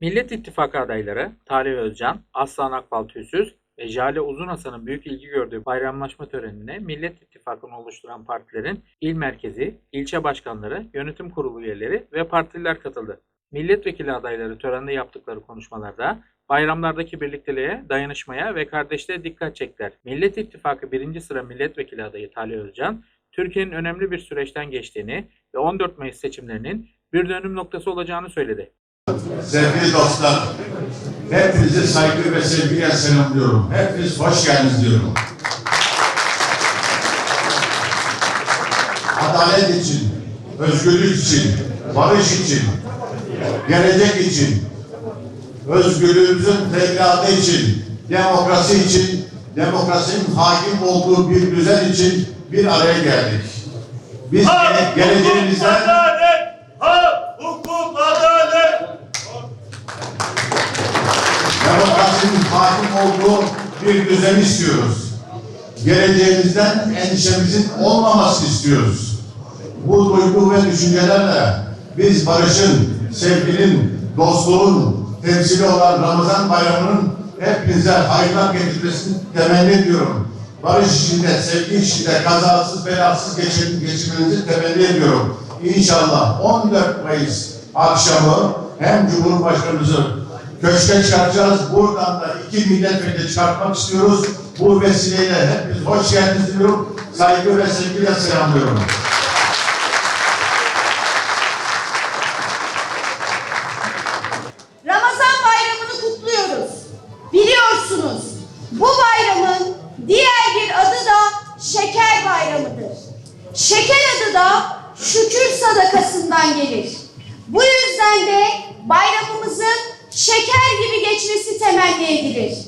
Millet İttifakı adayları Talih Özcan, Aslan Akbal Tüysüz ve Jale Uzun Hasan'ın büyük ilgi gördüğü bayramlaşma törenine Millet İttifakı'nı oluşturan partilerin il merkezi, ilçe başkanları, yönetim kurulu üyeleri ve partililer katıldı. Milletvekili adayları törende yaptıkları konuşmalarda bayramlardaki birlikteliğe, dayanışmaya ve kardeşliğe dikkat çektiler. Millet İttifakı birinci sıra milletvekili adayı Talih Özcan, Türkiye'nin önemli bir süreçten geçtiğini ve 14 Mayıs seçimlerinin bir dönüm noktası olacağını söyledi. Sevgili dostlar, hepinizi saygı ve sevgiyle selamlıyorum. Hepiniz hoş geldiniz diyorum. Adalet için, özgürlük için, barış için, gelecek için, özgürlüğümüzün teminadı için, demokrasi için, demokrasinin hakim olduğu bir düzen için bir araya geldik. Biz geleceğimizden adalet! Hak, hukuk, adalet! demokrasinin hakim olduğu bir düzen istiyoruz. Geleceğimizden endişemizin olmamasını istiyoruz. Bu duygu ve düşüncelerle biz barışın, sevginin, dostluğun temsili olan Ramazan bayramının hepinize hayırlar getirmesini temenni ediyorum. Barış içinde, sevgi içinde kazasız belasız geçir, geçirmenizi temenni ediyorum. İnşallah 14 Mayıs akşamı hem Cumhurbaşkanımızı köşke çıkartacağız. Buradan da iki milletvekili çıkartmak istiyoruz. Bu vesileyle hepiniz hoş geldiniz diyorum. Saygı ve sevgiyle selamlıyorum. Ramazan bayramını kutluyoruz. Biliyorsunuz bu bayramın diğer bir adı da şeker bayramıdır. Şeker adı da şükür sadakasından gelir. Bu yüzden de bayramımızın şeker gibi geçmesi temenni edilir.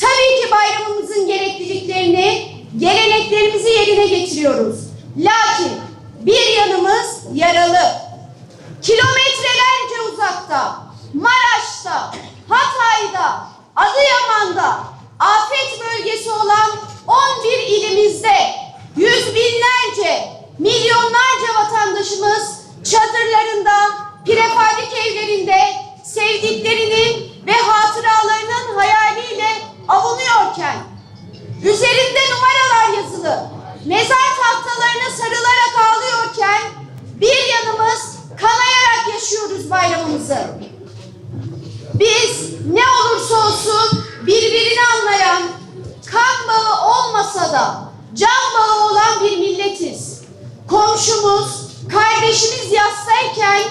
Tabii ki bayramımızın gerekliliklerini, geleneklerimizi yerine getiriyoruz. Lakin bir yanımız yaralı. Kilometrelerce uzakta, Maraş'ta, Hatay'da, Adıyaman'da, afet bölgesi olan 11 ilimizde yüz binlerce, milyonlarca vatandaşımız çadırlarında, prefabrik sevdiklerinin ve hatıralarının hayaliyle avunuyorken Üzerinde numaralar yazılı. Mezar tahtalarına sarılarak ağlıyorken bir yanımız kanayarak yaşıyoruz bayramımızı. Biz ne olursa olsun birbirini anlayan, kan bağı olmasa da can bağı olan bir milletiz. Komşumuz, kardeşimiz yastayken,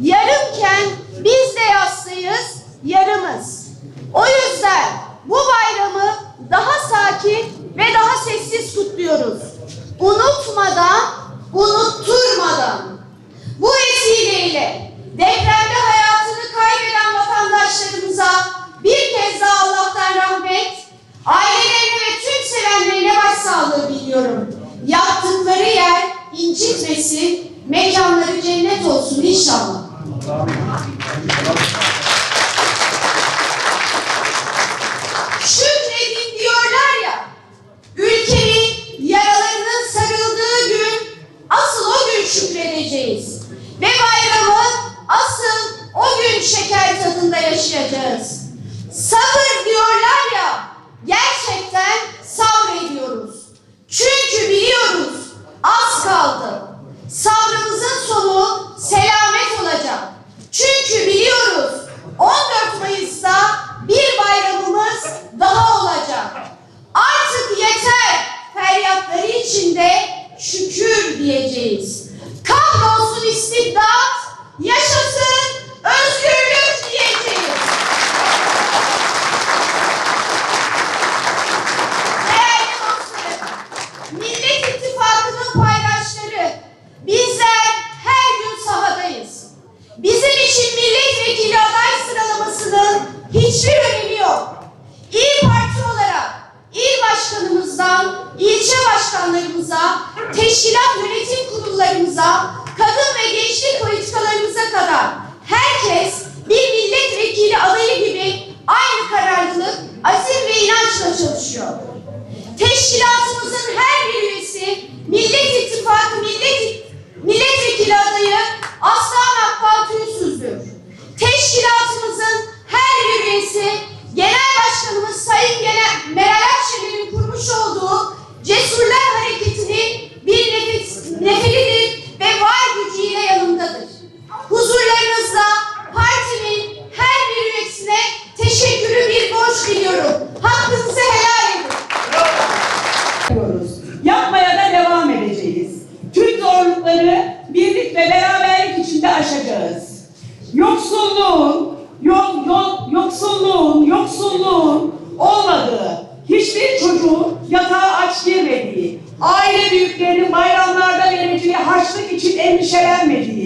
yarımken biz de yastayız, yarımız. O yüzden bu bayramı daha sakin ve daha sessiz kutluyoruz. Unutmadan, unutturmadan. Bu vesileyle depremde hayatını kaybeden vatandaşlarımıza bir kez daha Allah'tan rahmet, ailelerine ve tüm sevenlerine başsağlığı diliyorum. Yattıkları yer incitmesin, mekanları cennet olsun inşallah. Tadında yaşayacağız. Sabır diyorlar ya, gerçekten sabrediyoruz. Çünkü biliyoruz az kaldı. Sabrımızın sonu selamet olacak. Çünkü biliyoruz 14 Mayıs'ta bir bayramımız daha olacak. Artık yeter feryatları içinde şükür diyeceğiz. Kahrolsun istibdat, yaşasın özgürlük diyeceğiz. Değerli dostlarım, Millet İttifakı'nın paydaşları, bizler her gün sahadayız. Bizim için milletvekili aday sıralamasının hiçbir önemi yok. İl Parti olarak il başkanımızdan ilçe başkanlarımıza, teşkilat yönetim kurullarımıza, kadın ve gençlik politikalarımıza kadar herkes bir milletvekili adayı gibi aynı kararlılık, azim ve inançla çalışıyor. Teşkilatımızın her bir üyesi Millet İttifakı Millet Milletvekili adayı Aslan Hakkınızı helal edin. Yapmaya da devam edeceğiz. Tüm zorlukları birlik ve beraberlik içinde aşacağız. Yoksulluğun, yok, yok, yoksulluğun, yoksulluğun olmadığı, hiçbir çocuğun yatağa aç girmediği, aile büyüklerinin bayramlarda vereceği harçlık için endişelenmediği,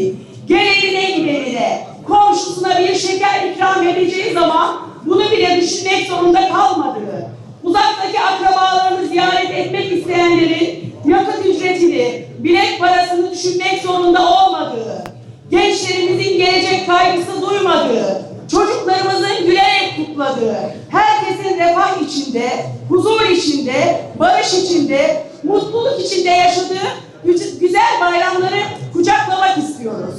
kaygısı duymadığı, çocuklarımızın gülerek kutladığı, herkesin refah içinde, huzur içinde, barış içinde, mutluluk içinde yaşadığı gü- güzel bayramları kucaklamak istiyoruz.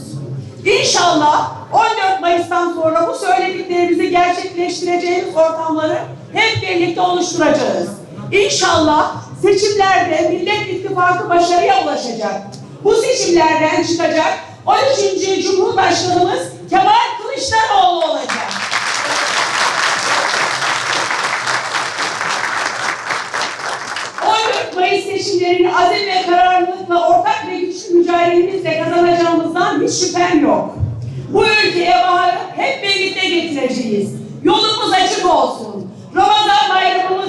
İnşallah 14 Mayıs'tan sonra bu söylediklerimizi gerçekleştireceğimiz ortamları hep birlikte oluşturacağız. İnşallah seçimlerde Millet İttifakı başarıya ulaşacak. Bu seçimlerden çıkacak 13. Cumhurbaşkanımız Kemal Kılıçdaroğlu olacak. ...14 Mayıs seçimlerini azim ve kararlılıkla ortak ve güçlü mücadelemizle kazanacağımızdan hiç şüphem yok. Bu ülkeye baharı hep birlikte getireceğiz. Yolumuz açık olsun. Ramazan bayramımız